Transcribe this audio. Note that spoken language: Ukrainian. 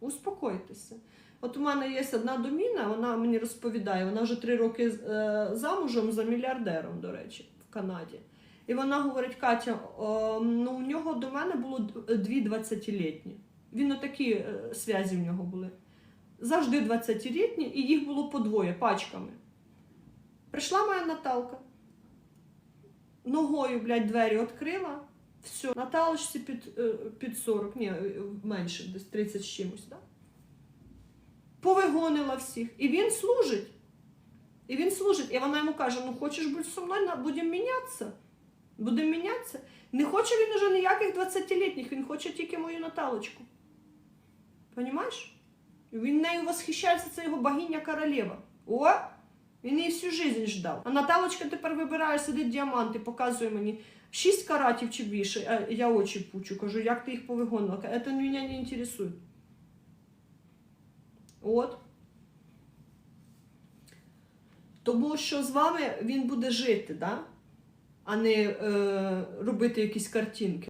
Успокойтеся. От у мене є одна доміна, вона мені розповідає, вона вже три роки е, замужем за мільярдером, до речі, в Канаді. І вона говорить: Катя, ну у нього до мене було дві 20-літні. Він отакі е, зв'язі в нього були. Завжди 20-літні, і їх було по двоє пачками. Прийшла моя Наталка, ногою, блядь, двері відкрила. Все, Наталочці під, е, під 40, ні, е, менше, десь 30 з чимось, да? Повигонила всіх. І він служить. І він служить. І вона йому каже: ну хочеш бути зі мною, будемо мінятися. Будемо мінятися. Не хоче він уже ніяких 20-літніх, він хоче тільки мою Наталочку. Понімаєш? Він нею восхищається, це його богиня королева. О! Він її всю життя ждав. А Наталочка тепер вибирає, сидить діаманти, показує мені 6 каратів чи більше. А я очі пучу, кажу, як ти їх повигонила? Це мене не інтересує. От. Тому що з вами він буде жити, да? а не е, робити якісь картинки.